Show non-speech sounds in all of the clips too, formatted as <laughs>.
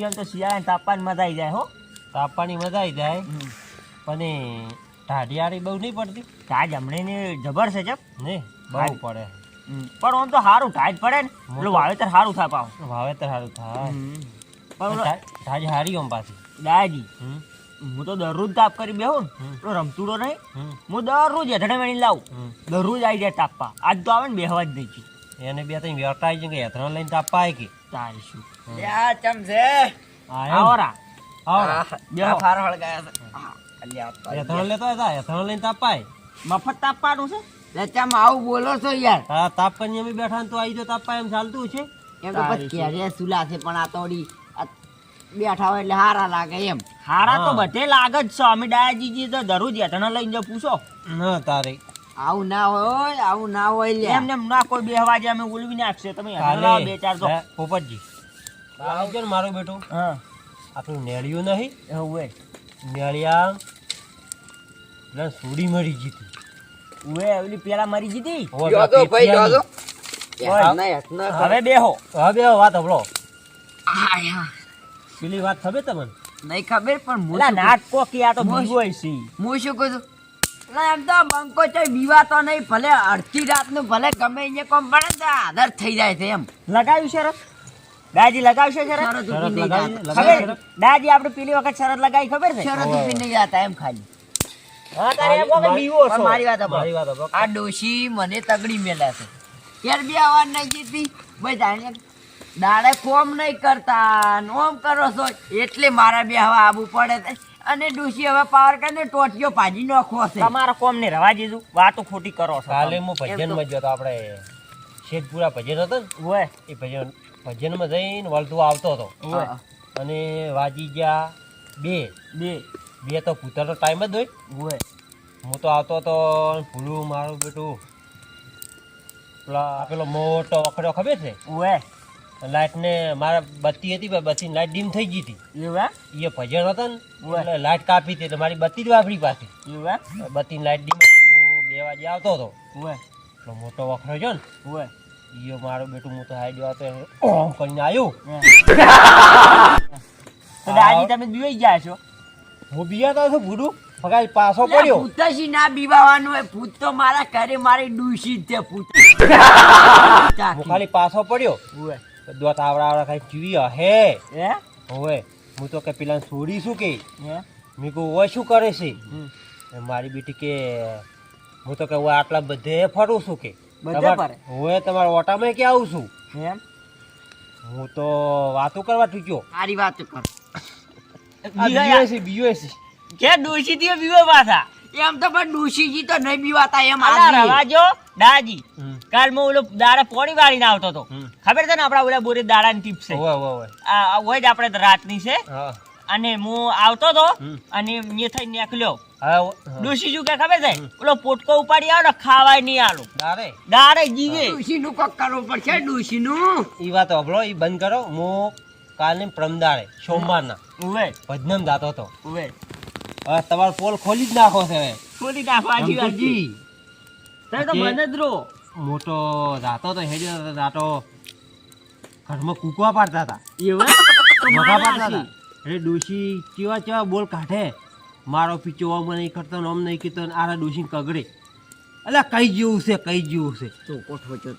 આમ તો શિયાળાને તાપવાની મજા આવી જાય હો. તાપવાની મજા આવી જાય. પણ ઢાઢિયાળી બહુ નહીં પડતી. તાજ હમણાં જબર છે જબ. ને બહુ પડે. પણ આમ તો સારું ટાઈટ પડે ને. પેલું વાવેતર સારું થાય પાવ વાવેતર સારું થાય. પણ ઢાઢી હારી આમ પાછી. દાજી. હું તો દરરોજ તાપ કરી બેહું ને. રમતુડો નહીં. હું દરરોજ હેઠળ વેણી લાવું. દરરોજ આવી જાય તાપવા. આજ તો આવે ને બેહવા જ નહીં છું. એને બે ત્રણ વેરતા આવી જાય કે હેથરણ લઈને તાપા આવી કે. તારી શું યા ચમ છે? હા એમ. આવો રા આવો. બેહો. ફાર હળગાયા છે. હા, અલ્યા આપવા. હેથરણ લેતો હતા હેથરણ લઈને તાપાય. મફત તાપવાનું છે? લે ચમ આવું બોલો છો યાર. તારા તાપ કરીને અમે બેઠા ને તો આવી જો તાપા એમ ચાલતું છે. એમ તો પછી ઘેરે સુલા છે પણ આ તોડી બેઠા હોય એટલે હારા લાગે એમ. હારા તો હા. બધે લાગે જ છે. અમે ડાયાજીજી તો દરરોજ હેઠળ લઈને જો પૂછો. ના તારે. આવું ના હોય આવું ના હોય લ્યા. એમને એમ ના કોઈ બેહવા વાગે અમે ઉલવી નાખશે. તમે હેઠળ બે ચાર તો. પોપટજી. આવજો ને મારો બેટું. હા. આપણું નેળિયું નહીં. એવું હોય. નેળિયા પેલા સુડી મરી જીતી ઉએ ઓલી પેલા મરી જીતી હવે જો તો ભાઈ જો તો ઓય. યાર, ના યાર, ના હવે બેહો. હવે વાત હભળો. પેલી વાત ખબર તમને? નહીં ખબર પણ શું નાટકો કે આ તો મોસ- બીવો છે હું શું કહું છું એટલે એમ તો બંકો છે બીવાતો નહીં ભલે અડધી રાતનું ભલે ગમે અહીંયા કોમ પડે તો આદર થઈ જાય છે એમ. લગાવ્યું શરત? દાજી લગાવશે શરત? શરત શરત ઊભી નહીં લગાવી જાતા. લગાવી ખબર દાજી આપણે પેલી વખત શરત લગાવી ખબર છે? શરત નહીં જાતા એમ ખાલી. મારી વાત. આ ડોશી મને તગડી મેલા છે. ક્યારે બી નહીં જીતી ભાઈ જાણે દાડે કોમ નહીં કરતા. નોમ કરો છો એટલે મારા બે હવા આવું પડે છે. અને ડોશી હવે પાવર કરીને ટોટિયો ભાજી નાખો છે. તમારા કોમ ને રવા દીધું? વાતો ખોટી કરો છો કાલે હું ભજનમાં ગયો તો આપણે શેખપુરા ભજન હતો ને? ઓય. એ ભજનમાં જઈને વળતું આવતો હતો. અને વાજી ગયા બે. બે. બે તો પૂતરનો ટાઈમ જ હોય. ઓય. હું તો આવતો હતો ભૂલું મારું બેટું. પેલા પેલો મોટો અખડ્યો ખબર છે? ઓય. લાઇટ ને મારા બત્તી હતી પણ બત્તી લાઇટ ડીમ થઈ ગઈ હતી. એવા એ ભજન હતો ને. એટલે લાઇટ કાપી હતી એટલે મારી બત્તી જ વાપરી પાછી. એવા બત્તી લાઇટ ડીમ હતી હું બે વાગે આવતો હતો. પેલો મોટો વખડો છે ને ઓય ઈયો મારો બેટું હું તો હાઈડ્યો તો ઓમ કરીને આવ્યો તો દાદી તમે બીવાઈ ગયા છો? હું બીજાતો હતો ભૂડું ફગાઈ પાછો પડ્યો. ભૂતજી ના બીવાવાનું હોય ભૂત તો મારા ઘરે મારી ડૂસી જ છે ભૂત. ખાલી પાછો પડ્યો. ઓય દોત આવડા આવડા ખાલી ચીવી હે હે? હવે હું તો કે પેલા છોડી શું કે? મેં કહું ઓય શું કરે છે? મારી બેટી કે હું તો કે હું આટલા બધે ફરું છું કે. બધે તમાર- ઓટામાં કે આવું છું? એમ? હું તો વાતો કરવા ચૂક્યો સારી વાત કર. છે છે. કે દોષી થી બીવો પાછા. એમ તો પણ દોષીજી તો નહીં બીવાતા એમ આ. રવાજો દાજી કાલ હું ઓલો દાડા પોણી વાળીને આવતો હતો. ખબર છે ને આપડા ઓલા બોરે દાડાની ટીપ છે? આ હોય જ આપણે રાતની છે. અને હું આવતો હતો અને મેં થઈ નીકળ્યો. હા ઓ- શું કે ખબર છે? ઓલો પોટકો ઉપાડી આવો ને ખાવાય નહીં આલો. દારે દાડે જીવે. ડૂસીનું કોક કરવું પડશે ડૂસીનું ઈ વાત હભળો ઈ બંધ કરો. હું કાલે પ્રમદાડે સોમવારના ઉવે. ભજનમ જાતો હતો. ઉવે તમારો પોલ ખોલી જ નાખો છે ખોલી નાખો આજી વાજી અંકુરજી, તો મને જ રહો મોટો રાતો તો હેડ્યો રાતો ઘરમાં કૂકવા પાડતા હતા. એવું તો પાડતા હતા. અરે ડોશી કેવા કેવા બોલ કાઢે? મારો પીચો ઓમ નહીં કરતો ને ઓમ નહીં કીધો ને આરા ડોશી કગડે. એટલે કઈ જેવું છે કઈ જેવું છે? છો તો.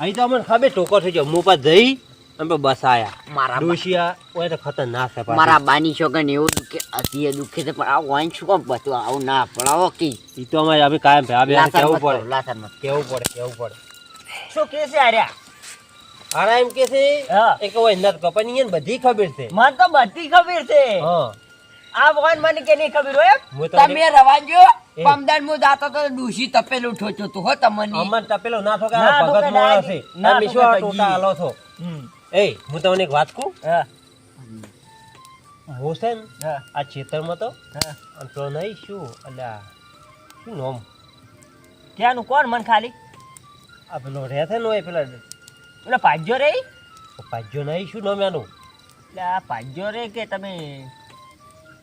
અહીં તો અમને ખબર ટોકો થઈ ગયો મો પર જઈ અમે બસાયા મારા દોશિયા ઓય તો ખતરનાક છે મારા બાની છોકરાને એવું દુખે અતિએ દુખે છે પણ આ વાઈન શું કામ બધું આવું ના પડાવો કે ઈ તો અમે અમે કાયમ ભેગા લાતર કેવું પડે? મત. કેવું પડે કેવું પડે? શું કે છે આર્યા? આરા એમ કે છે એક હોય નર કપની એને બધી ખબર છે. મને તો બધી ખબર છે. હા. આ વાઈન મને કે નહીં ખબર હોય તમે રવાજો એ. પમદાર હું જાતો તો ડૂસી તપેલું ઠોચો તો હો તમને. અમન તપેલો ના ઠોકે ના ભગત મોળા છે. ના તમે શું ટોટા આલો છો? હમ. એ હું તમને એક વાત કહું? હા. હું છે ને હા. આ ખેતરમાં તો હા. અને તો નહીં શું? એટલે શું નોમ? ત્યાંનું કોણ મન ખાલી? આ પેલો રહે છે ને ઓય પેલા એટલે પાજ્યો રે પાજ્યો નહીં શું નામ એનું? એટલે આ પાજ્યો રે કે તમે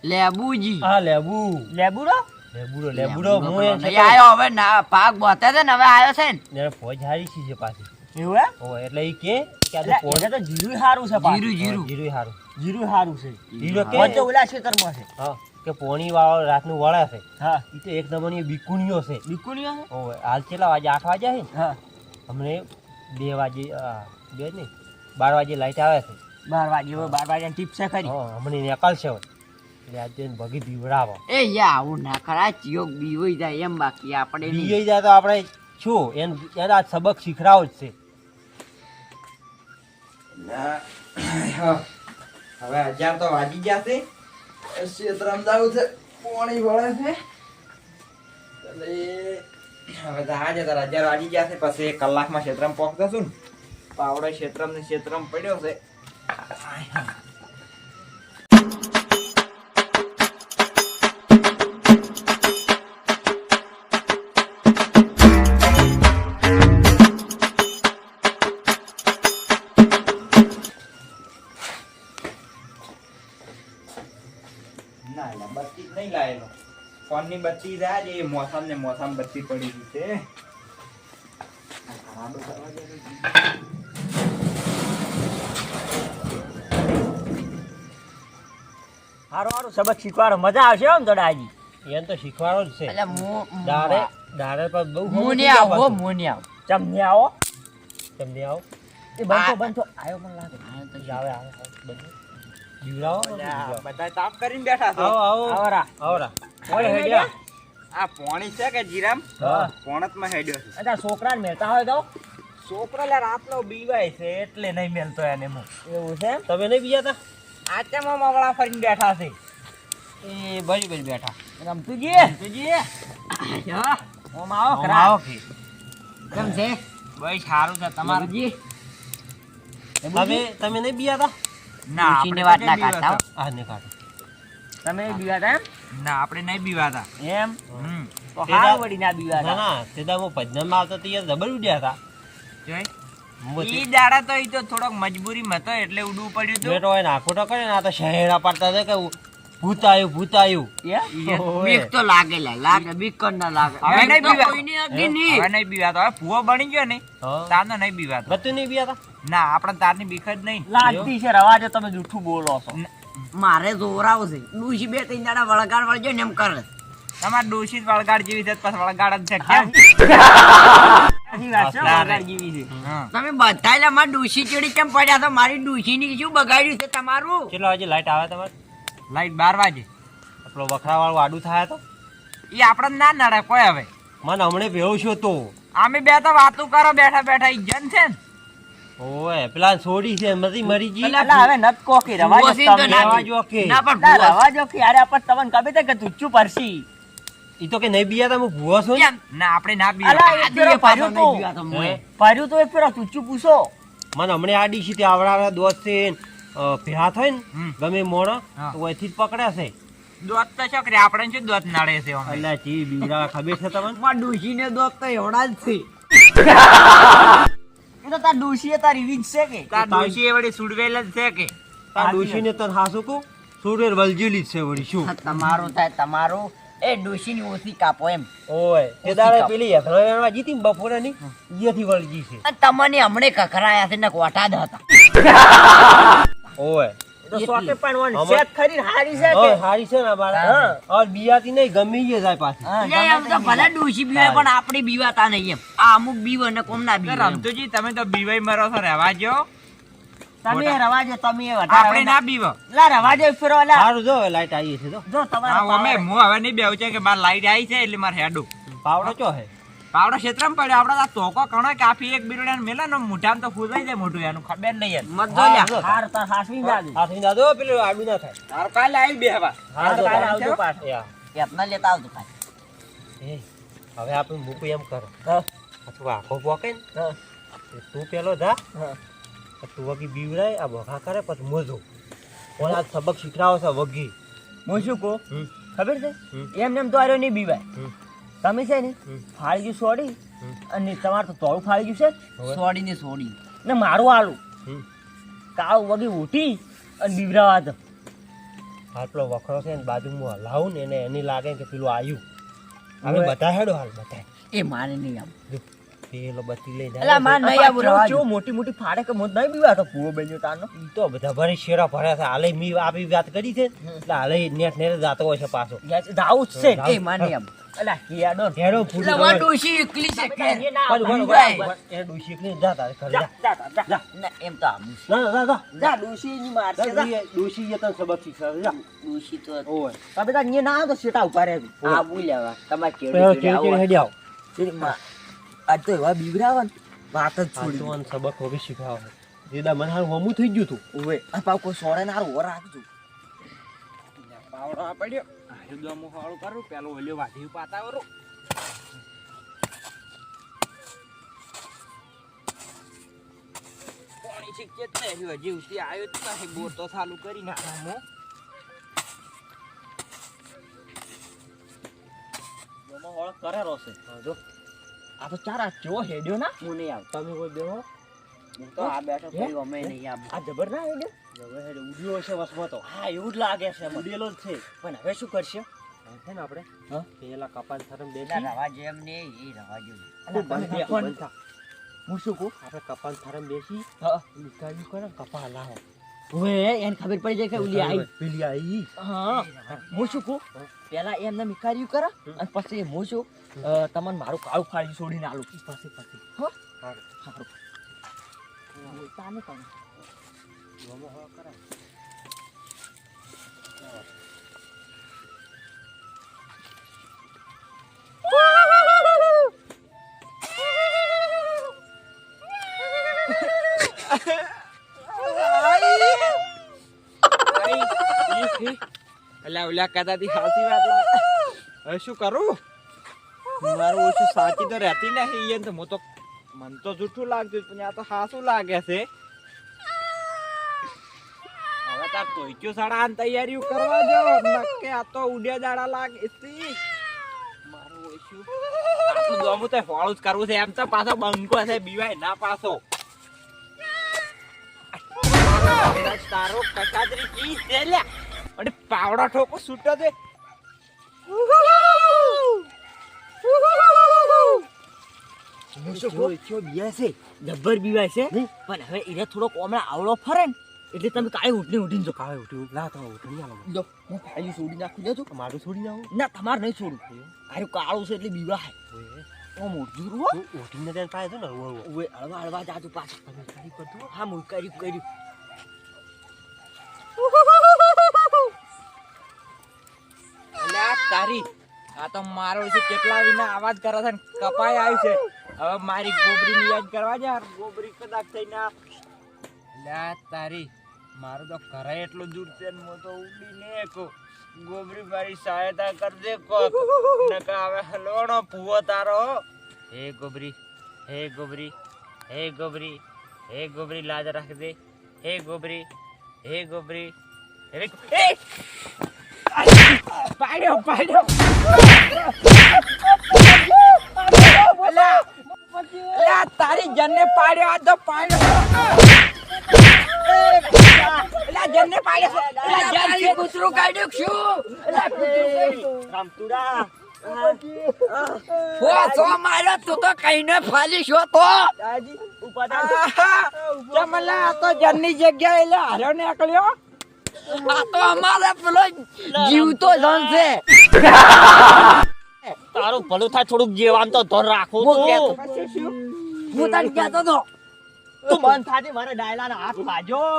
લેબુજી? હા લેબુ. લેબુડો? લેબુડો લેબુડો હું આવ્યો. હવે ના પાક બોતે છે ને હવે આવ્યો છે ને? ફોજ હારી છે પાછી. એવું એમ? ઓ એટલે ઈ કે કે આ તો એટલે પોણી- એને તો જીરું સારું છે. જીરું જીરું. જીરું હારું. જીરું સારું છે. જીરું કે વચ્ચે ઓલા ખેતરમાં છે. હા કે પોણી વાળો રાતનું વળે છે. હા. ઈ તો એક નંબરની બીકુણીઓ છે. બીકુણીઓ છે? ઓ હાલ કેટલા વાગે? આઠ વાગ્યા છે? હા. અમને બે વાગે બે નહીં બાર વાગે લાઈટ આવે છે. બાર વાગે હવે બાર વાગે ટીપ છે ખરી. હા હમણાં નીકળશે એટલે આજે ભગી દીવડાવો. એ યા આવું ના કરા ચિયોક બી હોય જાય એમ બાકી આપણે. બીજે જાય તો આપણે શું? એને એના આ સબક શીખરાવો જ છે. હવે હજાર તો વાગી ગયા છે. ક્ષેત્ર જાવું છે. પાણી વળે છે. હવે તો હતા તાર હજાર વાગી ગયા છે. પછી એક કલાકમાં ક્ષેત્રમાં પહોંચતા છું ને. પાવડો ક્ષેત્રમ ને ક્ષેત્રમ પડ્યો છે. બત્તી છે એ મોસમ ને મોસમ બત્તી પડી ગઈ છે. હારો સારું સબક શીખવાડો. મજા આવશે એમ થોડા હજી. એમ તો શીખવાડો જ છે. દાડે દાડે પર બહુ મું ને આવો મું આવો. ચમને આવો. તમને આવો. એ બંધો બંધો. આયો પણ લાગે. આયો તો આવે આવે બંધો. બીવડાવો. બધા તાપ કરીને બેઠા છો. આવો આવો. આવરા. આવરા. ઓય હેડ્યા? આ પોણી છે કે જીરામ? પોણત પોણતમાં હેડ્યો છે. અચ્છા છોકરાને મેળતા હોય તો? છોકરો લે રાતનો બીવાય છે એટલે નહીં મેલતો એને હું એવું છે તમે નહીં બીજા તા આચામાં મામળા ફરીને બેઠા છે. એ ભાઈ ભાઈ બેઠા. રમતુજી રમતુજી હા, ઓમ આવો ખરા. આવો. કેમ છે? ભાઈ સારું છે તમારું? જી. તમે તમે નહીં બીજા તા ના આપણે વાત ના કાઢતા હો. બીવાતા. આ ને કાઢો તમે બીવાતા એમ? ના આપણે નહીં બીવાતા એમ? તો હા વળી ના ના બીવાતા ના તેદા હું ભજનમાં આવતો તો યાર જબર ઉડ્યા હતા. જોઈ? ઈ દાડા તો ઈ તો થોડોક મજબૂરીમાં હતો એટલે ઉડવું પડ્યું હતું બેટો હોય નાખો તો કરે ને આ તો શહેરા પાડતા હતા કે ભૂત આવ્યું ભૂત આવ્યું બીક તો લાગે લાગે બીક કર ના લાગે. હવે નહીં તો બીવા. કોઈની હતી નહીં. હવે નહીં બીવાતો. હવે ભૂવો બની ગયો ને તારનો નહીં બીવાતો. બધું નહીં બીયા ના આપણે તારની બીક જ નહીં. લાગતી છે રવાજો તમે જૂઠું બોલો છો. મારે જોર છે ડૂસી બે ત્રણ દાડા વળગાડ વળજો ને એમ કરે. તમારે દોષિત વળગાડ જેવી છે પછી વળગાડ જ છે. તમે બધા એટલે મારી ડૂસી ચડી કેમ પડ્યા તો મારી ડૂસી ની શું બગાડ્યું છે તમારું? કેટલા વાગે લાઈટ આવે તમારે? લાઈટ બાર વાગે. આપણો વખરા વાળું આડું થાય તો? એ આપણે ના નડે કોઈ હવે. મને હમણે ભેવું છું તો. અમે બે તો વાતું કરો બેઠા બેઠા ઈ જન છે ને. ઓય પેલા છોડી છે મરી મરી ગઈ અલા, હવે નત કોકી રવા જો તો તમે. ના રવાજો કે. ના પણ ના, ભૂવો રવાજો કે અરે આપણ તવન કબે છે કે તુચ્ચું પરસી ઈ તો કે નહીં બીયા તમે હું ભૂવો છું ને. આપણે ના બીયા અલા, ફેરો પાછો નહીં તું. પીવા તો? તો એક ફેરો તુચ્ચું પૂછો મને હમણે આડી છે તે આવડા દોસ્ત છે ભેહા થાય ને ગમે મોણો તો ઓયથી જ પકડે છે દોત તો છોકરી આપણે શું દોત નાડે છે? અલ્યા ચી બીવડા ખબર છે તમને મારી ડૂસીને દોત તો એવડા જ છે <laughs> એ તો તાર ડોશીએ તારી રીત છે કે. તાર ડોશી એ વળી સુડવેલ જ છે કે. તાર ડોશીને તન હાસું કહું? સુરેર વલજેલી જ છે વળી શું? તમારો તમારું થાય તમારું. એ ડૂસીની ઓછી કાપો એમ. ઓય તે ઓછી દાડે. પેલી હેથરામાં જીતી બપોરે ની ઈયાથી વળજી છે. અને તમને હમણે કકરાયા છે ને કોટા હતા. ઓય. એ પણ વળી ખરી હારી છે કે હારી છે ને અમારે ઓર બિયાતી નહીં ગમી જ જાય પાછી. હા, એટલે તો ભલે ડૂસી બીવે પણ આપણી બીવાતા નહીં એમ. આ અમુક બીવ અને કોમ ના બીવે રમતુજી તમે તો બીવાઈ મરો છો રહેવા જો તમે રવાજો તમે આપણે ના બીવો. લા રવાજો ફેરો લા. હારું જો લાઈટ આવી છે તો જો તમારા અમે હું હવે નહીં બેવું છે કે મારે લાઈટ આવી છે એટલે મારે હેડું. પાવડો ચો હે? પાવડો ક્ષેત્રમાં પડ્યો આપણે આ તોકો કણો કાફી એક બિરડાને મેલે ને મોઢામાં તો ફૂલાઈ જાય મોઢું એનું ખબર નહીં એમ મત જો. લ્યા. હાર તાર હાસવી જાજુ હાથની દાદો પેલું આડું ના થાય. તાર કાલે આવી બે હવા હાર કાલે આવજો. પાછે. પાછો. લેતા આવજો એ, હવે આપણે મૂકું એમ કરો. હા, આખો પોકે ને? તું પેલો જા. તું વગી બીવડાય આ બખા કરે પછી મોજો. ઓલા સબક શીખડાવો છે વગી હું શું કહું? ખબર છે. એમ નેમ તો આર્યો નહીં બીવાય. તમે છે ને ફાળી ગયું સોડી અને તમારે તો તોડું ફાળી ગયું છે? સોડી ને સોડી. ને મારું આલું. કાળું વગી ઉઠી અને બીવરાવા દો. આટલો વખરો છે ને બાજુમાં હલાવું ને એને એની લાગે કે પેલું આવ્યું હવે- બધા હેડો હાલ બધા એ મારે નહીં આમ. જો, પેલો બત્તી લઈ અલા માં નહીં આવું રવા જો મોટી મોટી ફાડે કે મોત નહીં બીવા તો પૂવો બન્યો તાનો ઈ તો બધા ભરી શેરા ભર્યા છે હાલે મી આપી વાત કરી છે એટલે હાલે નેટ નેટ જાતો હોય છે પાછો જાવ જ છે એ માર નહીં અલા કિયાડો ઘેરો ફૂટી એટલે ડોશી એકલી છે કે ના આવું જાય. બરાબર. એ ડોશી એકલી જા તારે ઘરે જા. જા, જા. ના એમ તો આવું જા, જા, જા. જા, ડોશીની મારશે, જા. ડોશી- ડોશી એ તને સબક શીખવાડે, જા. ડોશી તો ઓય. તમે તાર ન્યા ના તો શેટા ઊભા રહેજો. આવું લેવા તમારે પેલો કેળું ચેડ ચેડ આવો. આજ તો એવા બીવરાવા વાત જ છોડી તો સબક હવે શીખવાડે. જેદા મને હારું હમું થઈ ગયું તું. ઓવે આ પાવ કોઈ સોડે ના હારું ઓર રાખજો. પાવડો આ પડ્યો. આયુ દમો હાળું કરું. પેલો હલ્યો વાઢી પાતાવરો પાણી શીખે જ નહીં હજી ઉસી આવ્યો જ નહીં. બોર તો ચાલુ કરી હોળ કરેલો છે. જો. આ તો ચાર આ કેવો હેડ્યો ના. હું નહીં આવતો. તમે કોઈ બેહો. હું તો આ બેઠો કોઈ ભાઈ અમે નહીં આમ. આ જબર ના હેડ્યો? જબર હેડ્યો. ઉડ્યો હશે વસમાં તો. હા એવું જ લાગે છે. ઉડેલો જ છે. પણ હવે શું કરશે? છે ને આપણે? હા? પેલા કપાલ થરમ બેસી રવા જેમ ને એ રવા થા. હું શું કહું? આપણે કપાલ થરમ બેસી. હા. નિકાલ કરો ને કપા લાવો. હવે એને ખબર પડી જાય કે ઉલી આવી પેલી આવી હા હું શું કહું? પેલા એમને મિકાર્યું કરા અને પછી હું શું? તમને મારું કાળું ફાડી છોડીને આલું. પછી પછી હો? હારું. સારું. બોલતા નહીં તમે. સાચી વાત હવે શું કરું? મારું ઓછું સાચી તો રહેતી નહીં તો મન તો જૂઠું લાગતું પણ આ લાગે છે. હવે તાર તૈયારીઓ કરવા જો. નક્કે આ તો ઉડ્યા દાડા લાગે મારું ઓછું આટલું દોમું તો જ કરવું છે. એમ તો પાછો બંકો છે, બીવાય ના પાછો. તારો કચાદરી કી છે લ્યા? અને પાવડા ઠોકો છૂટો દે. જબ્બર બીવાય છે. પણ હવે એને થોડોક હમણાં આવડો ફરે ને એટલે તમે કાંઈ ઉઠને ઉઠીને જો. કાવે ઉઠી ના તમે ઉઠી આલો જો હું ખાલી છોડી નાખું. જો મારું છોડી આવું? ના તમારે નહીં છોડું આરું કાળું છે એટલે બીવા હે ઓ મોટું હો. ઉઠીને ત્યાં પાય છે ને હળવો હળવો. ઓએ હળવા હળવા જાજુ પાછું. તમે હા હું કર્યું કર્યું તારી. આ તો મારો છે, કેટલા વિના આવાજ કરે છે ને કપાઈ આવી છે. હવે મારી ગોબરી ની યાદ કરવા જા, ગોબરી કદાચ થઈને અલ્યા તારી, મારું તો ઘરે એટલું દૂર છે ને, હું તો ઉડી ને કો ગોબરી મારી સહાયતા કરજે કોક. નકા હવે હલવાનો ભૂવો તારો. હે ગોબરી હે ગોબરી હે ગોબરી હે ગોબરી, લાજ રાખ દે હે ગોબરી. હે ગોબરી. હે! પાડ્યો પાડ્યો. તારી જનને પાડ્યો આ તો પાડ્યો. કૂતરું કાઢ્યું શું? રામતુડા સો તું તો કઈને ફાલી છો તો! ચમલા આ તો જનની જગ્યાએ એટલે હાર્યો નીકળ્યો. આ તો અમારે પેલો જીવતો જન છે. તારું ભલું થાય થોડુંક જેવામ તો ધોર રાખું હું તું. કહેતો. પછી શું હું તને કહેતો તો. તું બંધ થાજે મારે ડાયલાના હાથ ગયો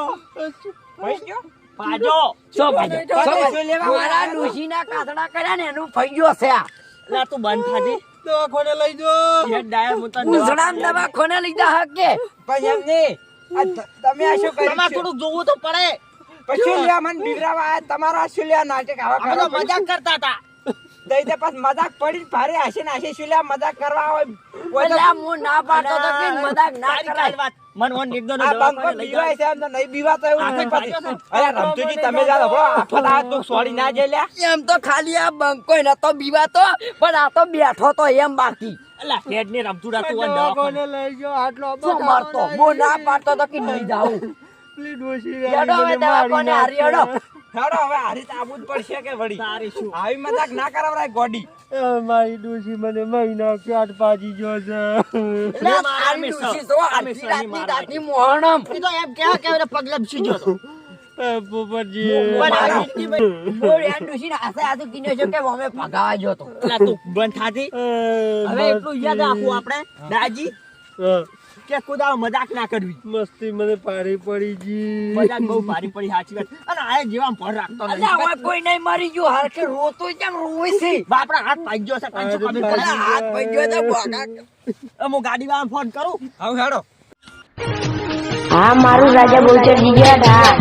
ભાજો સો તો શું લેવા મારા ડોશીના કાતડા કર્યા ને એનું ફૈયો છે આ. લા તું બંધ થાજે દવાખાને લઈ જો. એ ડાયલ હું તને ઉસડામ દવાખાને લીધા હકે. પણ એમ નહીં. તમે આ શું તમારે થોડુંક જોવું તો પડે. પછી લ્યા મને બિગડાવા આયા તમારા શું લ્યા નાટક આવા કરો મજાક કરતા હતા. દઈ દે પાસ મજાક પડી ભારે હશે ને હશે શું લ્યા મજાક કરવા હોય? ઓલા તો હું ના પાડતો તો કે મજાક ના કરાય? મન ઓન એક દોનો આ બંકો લઈ બીવાય છે એમ તો નહીં બીવાતો એવું આખો નહીં ભાગ્યો અરે રમતુજી તમે જા લો આફત આ તો સોડી ના જાય લ્યા. એમ તો ખાલી આ બંકો નતો બીવાતો પણ આ તો બેઠો તો એમ બાકી. અલા હેડ ને રમતુડા તું આ દવાખાને. લઈ ગયો આટલો મારતો? મો ના પાડતો તો કે નહીં જાઉં? હેડો હવે દવાખાને હારી હેડો. હેડો હવે હારી તાબૂત પડશે કે વળી? તારી શું? આવી મજાક ના કરાવરાય ગોડી. એ મારી ડોશી મને મહિના ક્યાટ પાજી જો છે. એટલે મારી ડોશી તો આખી રાતની રાતની મોહણમ. એ તો એમ કેવા કે હવે પગલે બેસી ગયો તો. એ પોપટજી પણ આ રીતની ભાઈ, બોલ યાર ડોશીને હાથે હાથે કીધું છે કે અમે ભગાવા જો તો. તું બંધ થાતી. હવે એટલું યાદ રાખવું આપણે. દાજી? કે કુદાવ મજાક ના કરવી. મસ્તી મને પારી પડી જી મજાક બહુ પારી પડી સાચી વાત. અને આ જેવા ભર રાખતો અલ્યા, નથી હવે કોઈ નહીં મરી ગયું. હાર કે રોતો કેમ રોવે છે. બાપરા હાથ પાઈ ગયો છે પાંચસો અરે કમી ભાઈ. હાથ પાઈ ગયો તો બોગા હું ગાડી વાળા ફોન કરું. આવ હેડો. હા મારું રાજા બોલચર જીગ્યા